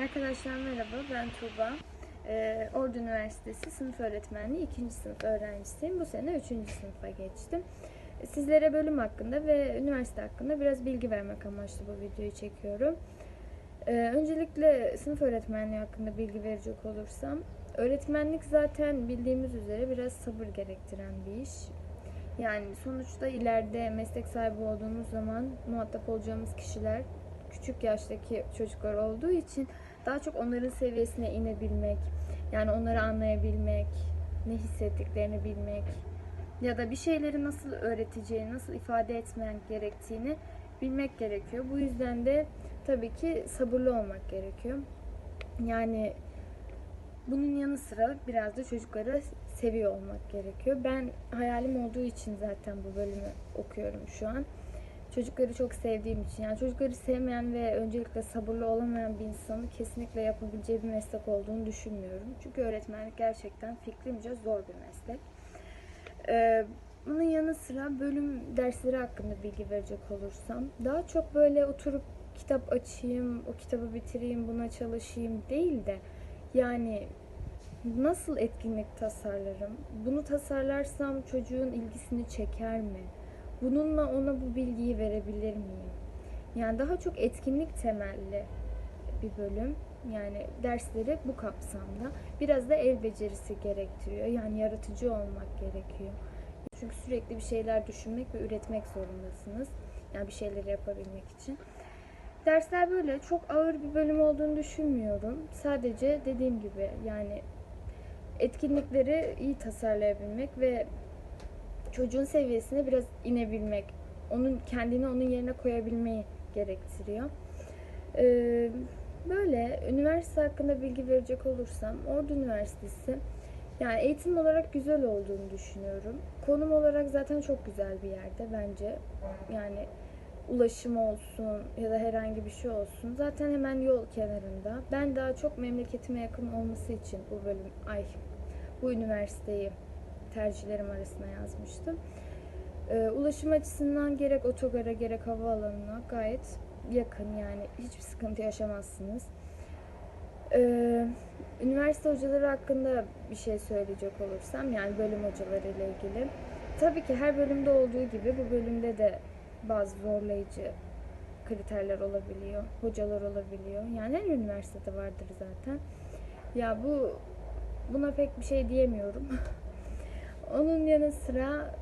Arkadaşlar merhaba, ben Tuğba. Ee, Ordu Üniversitesi Sınıf Öğretmenliği 2. sınıf öğrencisiyim. Bu sene 3. sınıfa geçtim. Sizlere bölüm hakkında ve üniversite hakkında biraz bilgi vermek amaçlı bu videoyu çekiyorum. Ee, öncelikle sınıf öğretmenliği hakkında bilgi verecek olursam, öğretmenlik zaten bildiğimiz üzere biraz sabır gerektiren bir iş. Yani sonuçta ileride meslek sahibi olduğumuz zaman muhatap olacağımız kişiler küçük yaştaki çocuklar olduğu için daha çok onların seviyesine inebilmek, yani onları anlayabilmek, ne hissettiklerini bilmek ya da bir şeyleri nasıl öğreteceğini, nasıl ifade etmen gerektiğini bilmek gerekiyor. Bu yüzden de tabii ki sabırlı olmak gerekiyor. Yani bunun yanı sıra biraz da çocukları seviyor olmak gerekiyor. Ben hayalim olduğu için zaten bu bölümü okuyorum şu an. Çocukları çok sevdiğim için. Yani çocukları sevmeyen ve öncelikle sabırlı olamayan bir insanın kesinlikle yapabileceği bir meslek olduğunu düşünmüyorum. Çünkü öğretmenlik gerçekten fikrimce zor bir meslek. Ee, bunun yanı sıra bölüm dersleri hakkında bilgi verecek olursam daha çok böyle oturup kitap açayım, o kitabı bitireyim, buna çalışayım değil de yani nasıl etkinlik tasarlarım? Bunu tasarlarsam çocuğun ilgisini çeker mi? Bununla ona bu bilgiyi verebilir miyim? Yani daha çok etkinlik temelli bir bölüm. Yani dersleri bu kapsamda. Biraz da el becerisi gerektiriyor. Yani yaratıcı olmak gerekiyor. Çünkü sürekli bir şeyler düşünmek ve üretmek zorundasınız. Yani bir şeyleri yapabilmek için. Dersler böyle çok ağır bir bölüm olduğunu düşünmüyorum. Sadece dediğim gibi yani etkinlikleri iyi tasarlayabilmek ve çocuğun seviyesine biraz inebilmek, onun kendini onun yerine koyabilmeyi gerektiriyor. Ee, böyle üniversite hakkında bilgi verecek olursam Ordu Üniversitesi yani eğitim olarak güzel olduğunu düşünüyorum. Konum olarak zaten çok güzel bir yerde bence. Yani ulaşım olsun ya da herhangi bir şey olsun. Zaten hemen yol kenarında. Ben daha çok memleketime yakın olması için bu bölüm, ay bu üniversiteyi tercihlerim arasına yazmıştım. Ee, ulaşım açısından gerek otogara gerek havaalanına gayet yakın yani hiçbir sıkıntı yaşamazsınız. Ee, üniversite hocaları hakkında bir şey söyleyecek olursam yani bölüm hocaları ile ilgili. Tabii ki her bölümde olduğu gibi bu bölümde de bazı zorlayıcı kriterler olabiliyor, hocalar olabiliyor. Yani her üniversitede vardır zaten. Ya bu buna pek bir şey diyemiyorum. Onun yanı sıra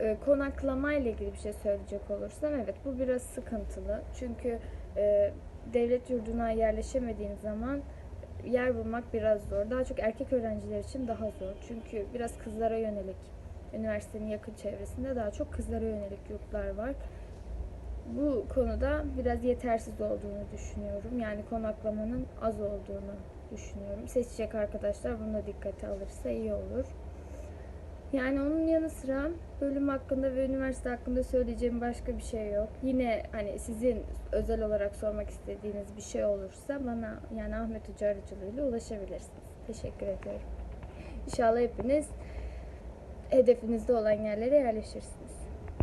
e, konaklama ile ilgili bir şey söyleyecek olursam evet bu biraz sıkıntılı. Çünkü e, devlet yurduna yerleşemediğin zaman yer bulmak biraz zor. Daha çok erkek öğrenciler için daha zor. Çünkü biraz kızlara yönelik üniversitenin yakın çevresinde daha çok kızlara yönelik yurtlar var. Bu konuda biraz yetersiz olduğunu düşünüyorum. Yani konaklamanın az olduğunu düşünüyorum. Seçecek arkadaşlar bunu da dikkate alırsa iyi olur. Yani onun yanı sıra bölüm hakkında ve üniversite hakkında söyleyeceğim başka bir şey yok. Yine hani sizin özel olarak sormak istediğiniz bir şey olursa bana yani Ahmet Hoca aracılığıyla ulaşabilirsiniz. Teşekkür ediyorum. İnşallah hepiniz hedefinizde olan yerlere yerleşirsiniz.